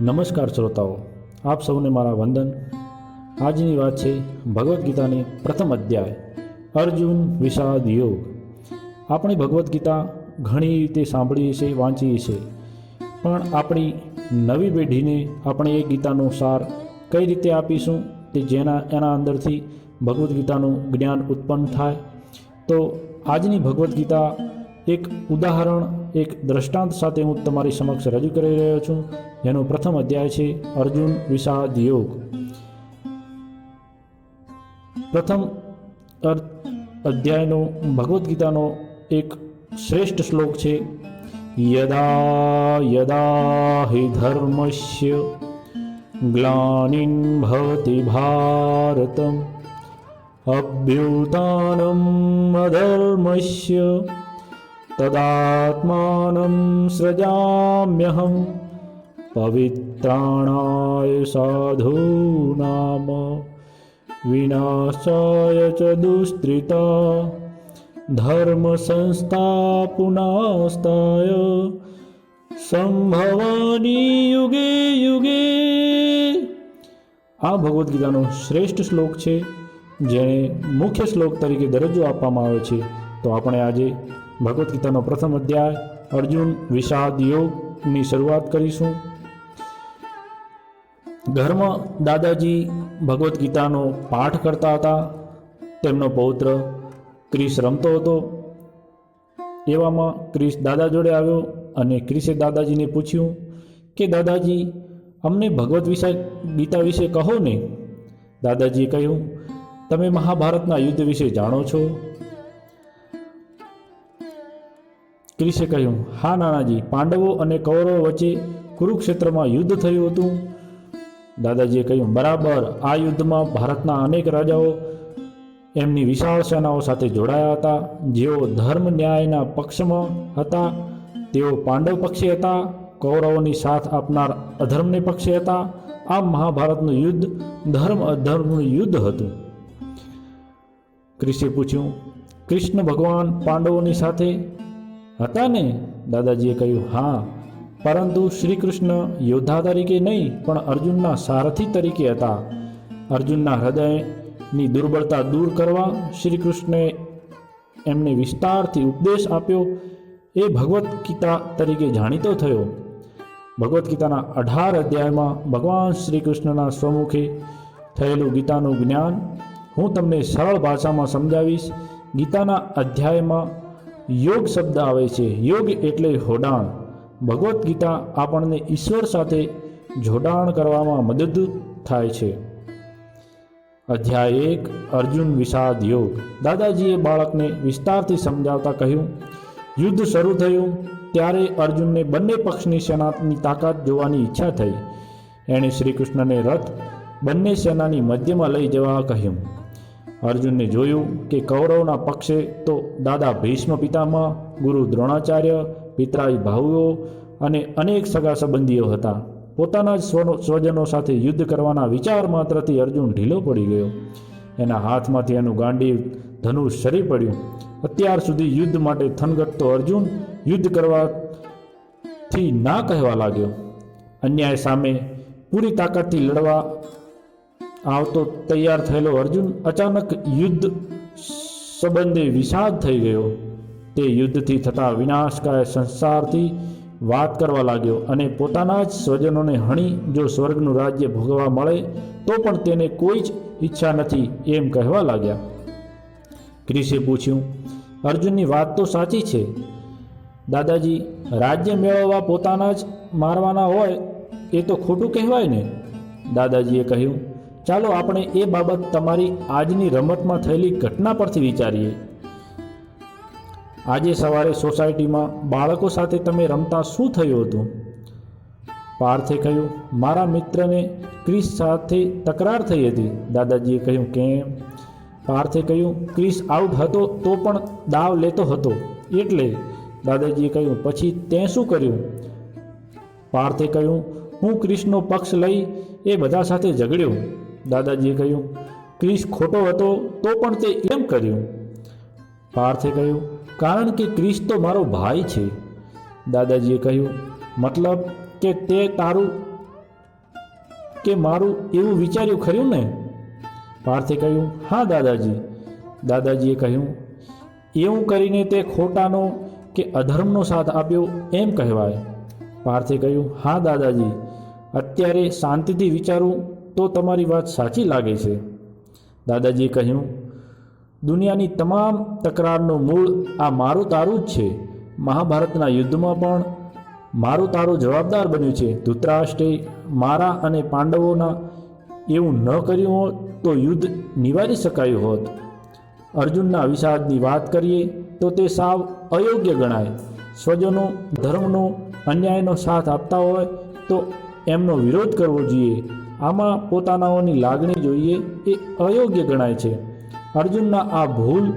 નમસ્કાર શ્રોતાઓ, આપ સૌને મારા વંદન. આજની વાત છે ભગવદ્ ગીતાની પ્રથમ અધ્યાય, અર્જુન વિષાદ યોગ. આપણે ભગવદ્ ગીતા ઘણી રીતે સાંભળીએ છીએ, વાંચીએ છીએ, પણ આપણી નવી પેઢીને આપણે એ ગીતાનો સાર કઈ રીતે આપીશું કે જેના, એના અંદરથી ભગવદ્ ગીતાનું જ્ઞાન ઉત્પન્ન થાય? તો આજની ભગવદ્ ગીતા એક ઉદાહરણ એક દ્રષ્ટાંત સાથે હું તમારી સમક્ષ રજૂ કરી રહ્યો છું. જેનો પ્રથમ અધ્યાય છે, અર્જુન વિષાદ યોગ. પ્રથમ અધ્યાયનો ભગવદ્ ગીતાનો એક શ્રેષ્ઠ શ્લોક છે, યદા યદા હિ ધર્મસ્ય ગ્લાનિન ભવતિ ભારતમ, અભ્યુતાનમ અધર્મસ્ય તદાત્માनं સૃજામ્યહં પવિત્રાણાય સાધૂનામ વિનાશાય ચ દુષ્ત્રિતા ધર્મ સંસ્થાપનાસ્તાય સંભવાની યુગે યુગે આ ભગવદ્ ગીતાનો શ્રેષ્ઠ શ્લોક છે, જેને મુખ્ય શ્લોક તરીકે દરજ્જો આપવામાં આવે છે. તો આપણે આજે ભગવદ્ ગીતાનો પ્રથમ અધ્યાય, અર્જુન, વિષાદ યોગની શરૂઆત કરીશું. ઘરમાં દાદાજી ભગવદ્ ગીતાનો પાઠ કરતા હતા. તેમનો પૌત્ર ક્રિશ રમતો હતો. એવામાં ક્રિશ દાદા જોડે આવ્યો અને ક્રિશે દાદાજીને પૂછ્યું કે, દાદાજી, અમને ભગવદ્ વિષય, ગીતા વિશે કહો ને. દાદાજીએ કહ્યું, તમે મહાભારતના યુદ્ધ વિશે જાણો છો. ક્રિસે કહ્યું હા નાનાજી પાંડવો અને કૌરવો વચ્ચે કુરુક્ષેત્રમાં યુદ્ધ થયું હતું. દાદાજીએ કહ્યું, બરાબર, આ યુદ્ધમાં ભારતના અનેક રાજાઓ એમની વિશાળ સેનાઓ સાથે જોડાયા હતા. જેઓ ધર્મ ન્યાયના પક્ષમાં હતા, તેઓ પાંડવ પક્ષે હતા, કૌરવોની સાથ આપનાર અધર્મને પક્ષે હતા. આ મહાભારતનું યુદ્ધ, ધર્મ અધર્મનું યુદ્ધ હતું. ક્રિશે પૂછ્યું, કૃષ્ણ ભગવાન પાંડવોની સાથે હતા ને? દાદાજીએ કહ્યું, હા, પરંતુ શ્રી કૃષ્ણ યોદ્ધા તરીકે નહીં, પણ અર્જુનના સારથી તરીકે હતા. અર્જુનના હૃદયની દુર્બળતા દૂર કરવા શ્રી કૃષ્ણે એમને વિસ્તારથી ઉપદેશ આપ્યો. એ ભગવદ્ ગીતા તરીકે જાણીતો થયો. ભગવદ્ ગીતાના અઢાર અધ્યાયમાં ભગવાન શ્રી કૃષ્ણના સ્વમુખે થયેલું ગીતાનું જ્ઞાન હું તમને સરળ ભાષામાં સમજાવીશ. ગીતાના અધ્યાયમાં યોગ શબ્દ આવે છે. યોગ એટલે જોડાણ. ભગવદ્ ગીતા આપણને ઈશ્વર સાથે જોડાણ કરવામાં મદદ થાય છે. અધ્યાય એક, અર્જુન વિષાદ યોગ. દાદાજીએ બાળકને વિસ્તારથી સમજાવતા કહ્યું, યુદ્ધ શરૂ થયું ત્યારે અર્જુનને બંને પક્ષની સેનાની તાકાત જોવાની ઈચ્છા થઈ. એણે શ્રી કૃષ્ણને રથ બંને સેનાની મધ્યમાં લઈ જવા કહ્યું. અર્જુનને જોયું કે કૌરવના પક્ષે તો દાદા ભીષ્મ પિતામહ, ગુરુ દ્રોણાચાર્ય, પિતરાઈ ભાવુઓ અને અનેક સગા સંબંધીઓ હતા. પોતાના જ સ્વજનો સાથે યુદ્ધ કરવાના વિચાર માત્રથી અર્જુન ઢીલો પડી ગયો. એના હાથમાંથી એનું ગાંડી ધનુષ સરી પડ્યું. અત્યાર સુધી યુદ્ધ માટે થનગટતો અર્જુન યુદ્ધ કરવાથી ના કહેવા લાગ્યો. અન્યાય સામે પૂરી તાકાતથી લડવા આવતો તૈયાર થયેલો અર્જુન અચાનક યુદ્ધ સંબંધે વિષાદ થઈ ગયો. તે યુદ્ધથી થતા વિનાશકાય સંસારથી વાત કરવા લાગ્યો અને પોતાના જ સ્વજનોને હણી જો સ્વર્ગનું રાજ્ય ભોગવા મળે, તો પણ તેને કોઈ જ ઈચ્છા નથી એમ કહેવા લાગ્યા. ક્રિશે પૂછ્યું, અર્જુનની વાત તો સાચી છે. દાદાજી, રાજ્ય મેળવવા પોતાના જ મારવાના હોય એ તો ખોટું કહેવાય ને? દાદાજીએ કહ્યું ચાલો આપણે એ બાબત તમારી આજની રમતમાં થયેલી ઘટના પરથી વિચારીએ. આજે સવારે સોસાયટીમાં બાળકો સાથે તમે રમતા શું થયું હતું? પાર્થે કહ્યું, મારા મિત્રને ક્રિસ સાથે તકરાર થઈ હતી. દાદાજીએ કહ્યું, કેમ? પાર્થે કહ્યું, ક્રિસ આઉટ હતો તો પણ દાવ લેતો હતો. એટલે દાદાજીએ કહ્યું, પછી તે શું કર્યું? પાર્થે કહ્યું, હું ક્રિસનો પક્ષ લઈ એ બધા સાથે ઝઘડ્યો. દાદાજીએ કહ્યું ક્રિસ ખોટો હતો તો પણ તે એમ કર્યું. પાર્થે કહ્યું, કારણ કે ક્રિસ તો મારો ભાઈ છે. દાદાજીએ કહ્યું, મતલબ કે તે તારું, કે મારું એવું વિચાર્યું ખર્યું ને? પાર્થે કહ્યું, હા દાદાજી. દાદાજીએ કહ્યું, એવું કરીને તે ખોટાનો કે અધર્મનો સાથ આપ્યો એમ કહેવાય. પાર્થે કહ્યું, હા દાદાજી, અત્યારે શાંતિથી વિચારું તો તમારી વાત સાચી લાગે છે. દાદાજીએ કહ્યું, દુનિયાની તમામ તકરારનું મૂળ આ મારું તારું જ છે. મહાભારતના યુદ્ધમાં પણ મારું તારું જવાબદાર બન્યું છે. ધૃતરાષ્ટ્રે મારા અને પાંડવોના એવું ન કર્યું હોત તો યુદ્ધ નિવારી શકાયું હોત. અર્જુનના વિષાદની વાત કરીએ તો તે સાવ અયોગ્ય ગણાય. સ્વજનો ધર્મનો અન્યાયનો સાથ આપતા હોય તો એમનો વિરોધ કરવો જોઈએ. આમાં પોતાનાઓની લાગણી જોઈએ એ અયોગ્ય ગણાય છે. અર્જુનના આ ભૂલ,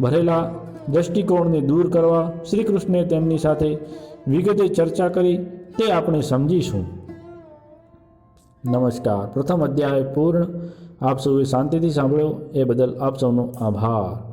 ભરેલા દૃષ્ટિકોણને દૂર કરવા શ્રી કૃષ્ણે તેમની સાથે વિગતે ચર્ચા કરી તે આપણે સમજીશું. નમસ્કાર. પ્રથમ અધ્યાય પૂર્ણ. આપ સૌએ શાંતિથી સાંભળ્યો. એ બદલ આપ સૌનો આભાર.